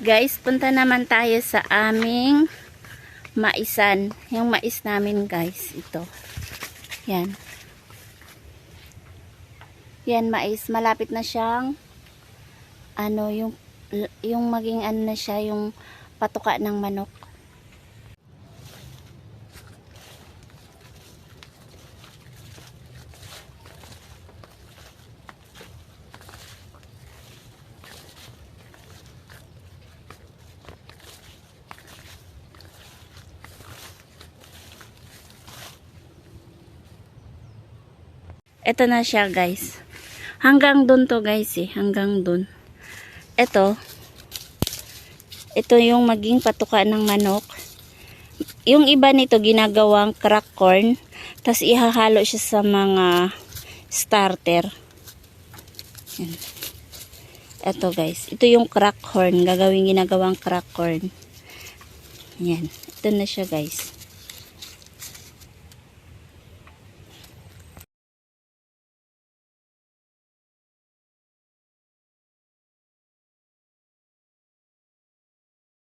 Guys, punta naman tayo sa aming maisan. Yung mais namin guys, ito. Yan. Yan mais, malapit na siyang ano yung yung maging ano na siya yung patuka ng manok. Ito na siya guys. Hanggang dun to guys eh. Hanggang dun. Ito. Ito yung maging patuka ng manok. Yung iba nito ginagawang crack corn. Tapos ihahalo siya sa mga starter. Yan. Ito guys. Ito yung crack corn. Gagawin ginagawang crack corn. Yan. Ito na siya guys.